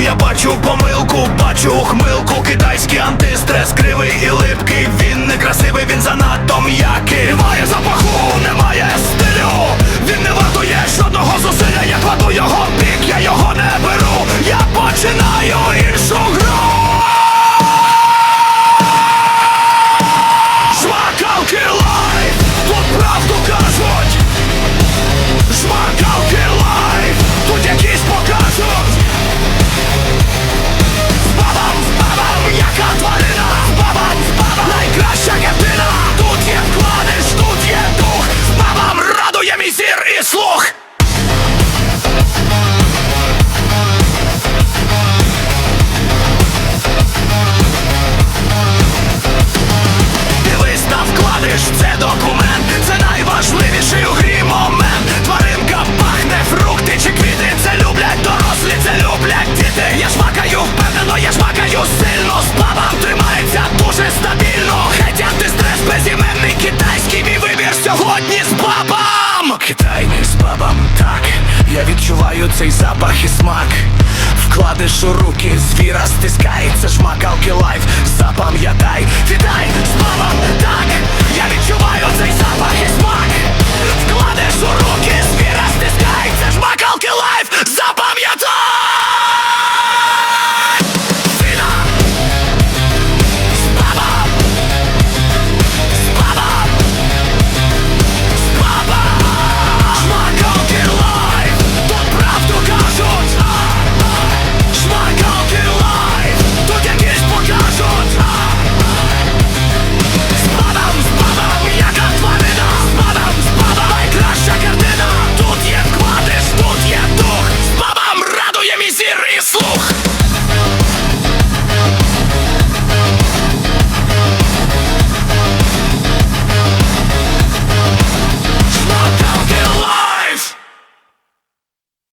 я бачу помилку, бачу хмилку. слух! Знаю цей запах і смак, Вкладиш у руки звіра, стискається жмакалки лайф, запам'ятай, віддай.